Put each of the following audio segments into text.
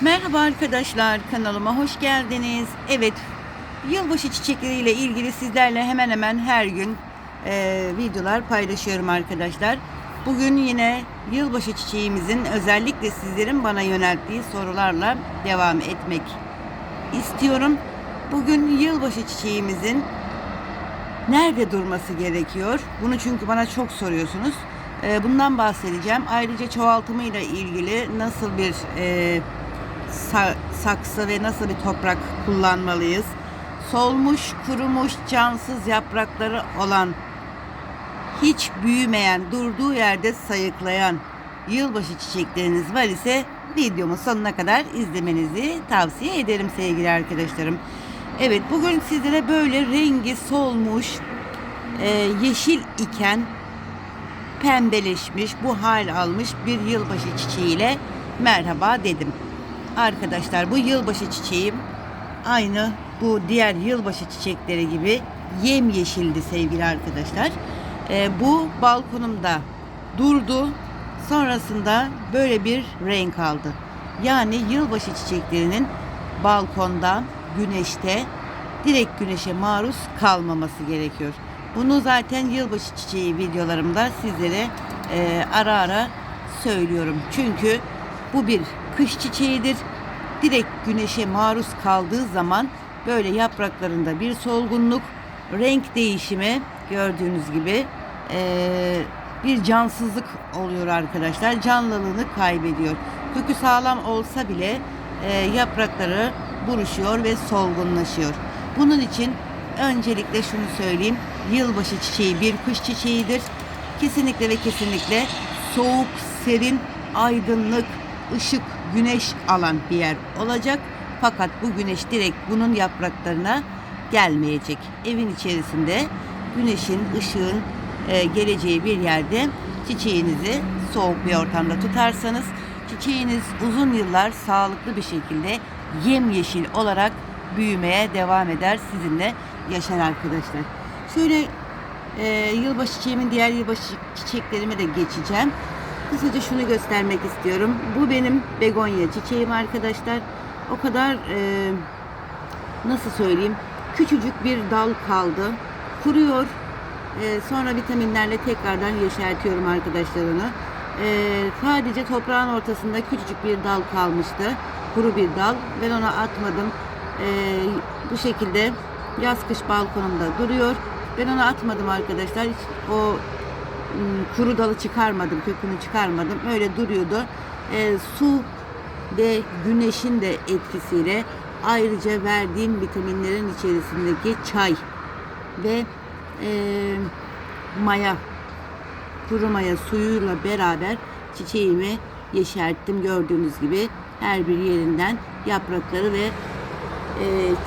Merhaba arkadaşlar kanalıma hoş geldiniz. Evet yılbaşı çiçekleriyle ilgili sizlerle hemen hemen her gün e, videolar paylaşıyorum arkadaşlar. Bugün yine yılbaşı çiçeğimizin özellikle sizlerin bana yönelttiği sorularla devam etmek istiyorum. Bugün yılbaşı çiçeğimizin nerede durması gerekiyor? Bunu çünkü bana çok soruyorsunuz. Ee, Bundan bahsedeceğim. Ayrıca çoğaltımıyla ilgili nasıl bir e, sa- saksı ve nasıl bir toprak kullanmalıyız? Solmuş, kurumuş, cansız yaprakları olan, hiç büyümeyen, durduğu yerde sayıklayan yılbaşı çiçekleriniz var ise videomu sonuna kadar izlemenizi tavsiye ederim sevgili arkadaşlarım. Evet bugün sizlere böyle rengi solmuş, e, yeşil iken pembeleşmiş, bu hal almış bir yılbaşı çiçeğiyle merhaba dedim. Arkadaşlar bu yılbaşı çiçeğim aynı bu diğer yılbaşı çiçekleri gibi yemyeşildi sevgili arkadaşlar. Ee, bu balkonumda durdu. Sonrasında böyle bir renk aldı. Yani yılbaşı çiçeklerinin balkonda, güneşte direkt güneşe maruz kalmaması gerekiyor. Bunu zaten yılbaşı çiçeği videolarımda sizlere e, ara ara söylüyorum. Çünkü bu bir kış çiçeğidir. Direkt güneşe maruz kaldığı zaman böyle yapraklarında bir solgunluk, renk değişimi gördüğünüz gibi e, bir cansızlık oluyor arkadaşlar. Canlılığını kaybediyor. Kökü sağlam olsa bile e, yaprakları buruşuyor ve solgunlaşıyor. Bunun için öncelikle şunu söyleyeyim. Yılbaşı çiçeği bir kış çiçeğidir. Kesinlikle ve kesinlikle soğuk, serin, aydınlık, ışık, güneş alan bir yer olacak. Fakat bu güneş direkt bunun yapraklarına gelmeyecek. Evin içerisinde güneşin, ışığın e, geleceği bir yerde çiçeğinizi soğuk bir ortamda tutarsanız çiçeğiniz uzun yıllar sağlıklı bir şekilde yemyeşil olarak büyümeye devam eder sizinle yaşar arkadaşlar. Şöyle e, yılbaşı çiçeğimin diğer yılbaşı çiçeklerime de geçeceğim. Kısaca şunu göstermek istiyorum. Bu benim begonya çiçeğim arkadaşlar. O kadar e, nasıl söyleyeyim küçücük bir dal kaldı. Kuruyor. E, sonra vitaminlerle tekrardan yeşertiyorum arkadaşlar onu. E, sadece toprağın ortasında küçücük bir dal kalmıştı. Kuru bir dal. Ben onu atmadım. E, bu şekilde yaz kış balkonumda duruyor. Ben onu atmadım arkadaşlar. Hiç o kuru dalı çıkarmadım, kökünü çıkarmadım. Öyle duruyordu. E, su ve güneşin de etkisiyle ayrıca verdiğim vitaminlerin içerisindeki çay ve e, maya, kuru maya suyuyla beraber çiçeğimi yeşerttim. Gördüğünüz gibi her bir yerinden yaprakları ve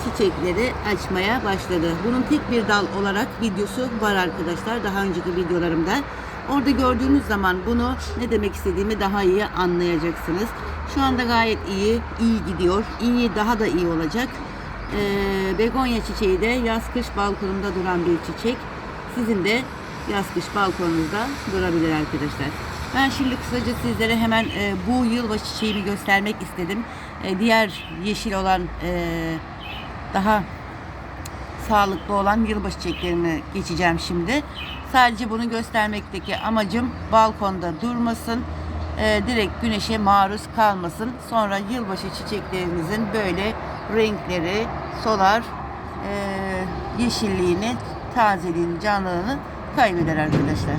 çiçekleri açmaya başladı. Bunun tek bir dal olarak videosu var arkadaşlar. Daha önceki videolarımda. Orada gördüğünüz zaman bunu ne demek istediğimi daha iyi anlayacaksınız. Şu anda gayet iyi, iyi gidiyor. İyi, daha da iyi olacak. Ee, begonya çiçeği de yaz kış balkonumda duran bir çiçek. Sizin de yaz kış balkonunuzda durabilir arkadaşlar. Ben şimdi kısaca sizlere hemen e, bu yılbaşı çiçeğimi göstermek istedim. E, diğer yeşil olan e, daha sağlıklı olan yılbaşı çiçeklerini geçeceğim şimdi. Sadece bunu göstermekteki amacım balkonda durmasın, e, direkt güneşe maruz kalmasın. Sonra yılbaşı çiçeklerinizin böyle renkleri solar, e, yeşilliğini, tazeliğini, canlılığını kaybeder arkadaşlar.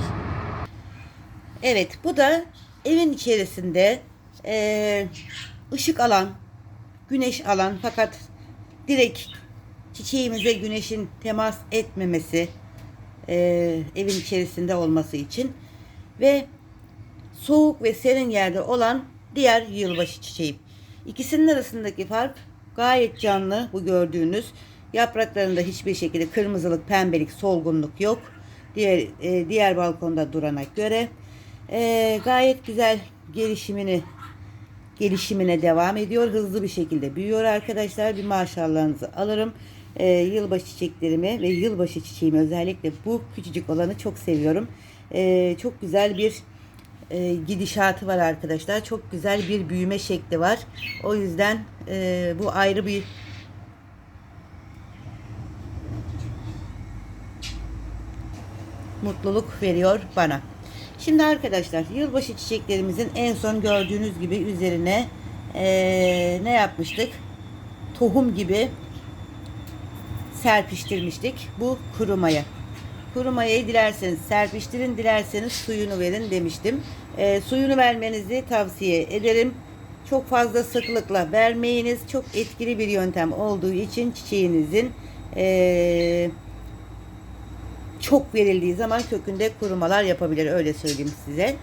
Evet bu da evin içerisinde e, ışık alan, güneş alan fakat direkt çiçeğimize güneşin temas etmemesi e, evin içerisinde olması için ve soğuk ve serin yerde olan diğer yılbaşı çiçeği. İkisinin arasındaki fark gayet canlı bu gördüğünüz. Yapraklarında hiçbir şekilde kırmızılık, pembelik, solgunluk yok. Diğer e, diğer balkonda durana göre e, gayet güzel gelişimini gelişimine devam ediyor. Hızlı bir şekilde büyüyor arkadaşlar. Bir maşallahınızı alırım. Ee, yılbaşı çiçeklerimi ve yılbaşı çiçeğimi özellikle bu küçücük olanı çok seviyorum. Ee, çok güzel bir e, gidişatı var arkadaşlar. Çok güzel bir büyüme şekli var. O yüzden e, bu ayrı bir mutluluk veriyor bana. Şimdi arkadaşlar yılbaşı çiçeklerimizin en son gördüğünüz gibi üzerine eee, ne yapmıştık? Tohum gibi serpiştirmiştik. Bu kurumaya. Kurumayı dilerseniz serpiştirin, dilerseniz suyunu verin demiştim. Eee, suyunu vermenizi tavsiye ederim. Çok fazla sıklıkla vermeyiniz. Çok etkili bir yöntem olduğu için çiçeğinizin eee çok verildiği zaman kökünde kurumalar yapabilir öyle söyleyeyim size.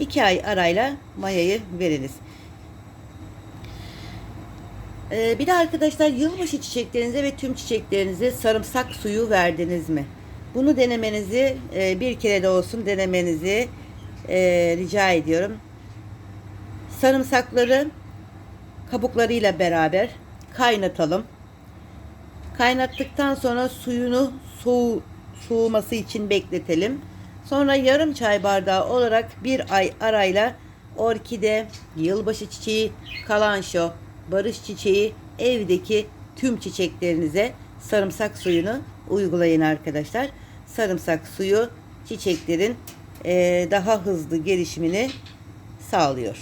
2 ay arayla mayayı veriniz. Ee, bir de arkadaşlar yılbaşı çiçeklerinize ve tüm çiçeklerinize sarımsak suyu verdiniz mi? Bunu denemenizi e, bir kere de olsun denemenizi e, rica ediyorum. Sarımsakları kabuklarıyla beraber kaynatalım. Kaynattıktan sonra suyunu soğu, soğuması için bekletelim. Sonra yarım çay bardağı olarak bir ay arayla orkide, yılbaşı çiçeği, kalanşo, barış çiçeği, evdeki tüm çiçeklerinize sarımsak suyunu uygulayın arkadaşlar. Sarımsak suyu çiçeklerin eee, daha hızlı gelişimini sağlıyor.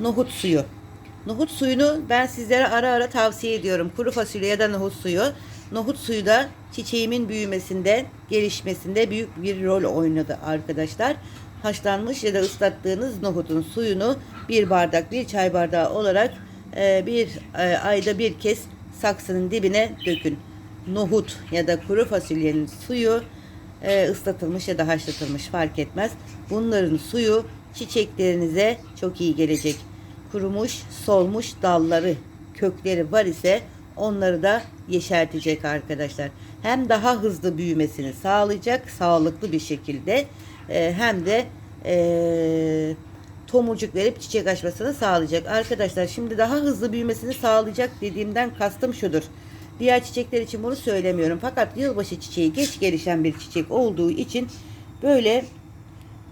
Nohut suyu. Nohut suyunu ben sizlere ara ara tavsiye ediyorum. Kuru fasulye ya da nohut suyu. Nohut suyu da çiçeğimin büyümesinde, gelişmesinde büyük bir rol oynadı arkadaşlar. Haşlanmış ya da ıslattığınız nohutun suyunu bir bardak, bir çay bardağı olarak e, bir e, ayda bir kez saksının dibine dökün. Nohut ya da kuru fasulyenin suyu e, ıslatılmış ya da haşlatılmış fark etmez. Bunların suyu çiçeklerinize çok iyi gelecek. Kurumuş, solmuş dalları, kökleri var ise onları da yeşertecek arkadaşlar. Hem daha hızlı büyümesini sağlayacak sağlıklı bir şekilde e, hem de e, tomurcuk verip çiçek açmasını sağlayacak. Arkadaşlar şimdi daha hızlı büyümesini sağlayacak dediğimden kastım şudur. Diğer çiçekler için bunu söylemiyorum. Fakat yılbaşı çiçeği geç gelişen bir çiçek olduğu için böyle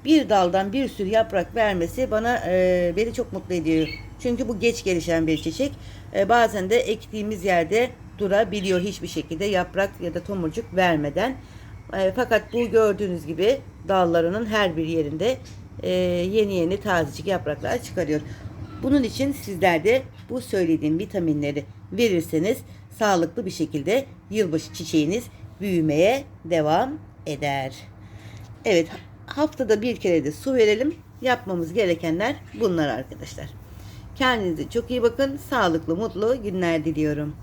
bir daldan bir sürü yaprak vermesi bana e, beni çok mutlu ediyor. Çünkü bu geç gelişen bir çiçek. E, bazen de ektiğimiz yerde durabiliyor hiçbir şekilde yaprak ya da tomurcuk vermeden. E, fakat bu gördüğünüz gibi dallarının her bir yerinde e, yeni yeni tazecik yapraklar çıkarıyor. Bunun için sizler de bu söylediğim vitaminleri verirseniz sağlıklı bir şekilde yılbaşı çiçeğiniz büyümeye devam eder. Evet haftada bir kere de su verelim. Yapmamız gerekenler bunlar arkadaşlar. Kendinize çok iyi bakın. Sağlıklı, mutlu günler diliyorum.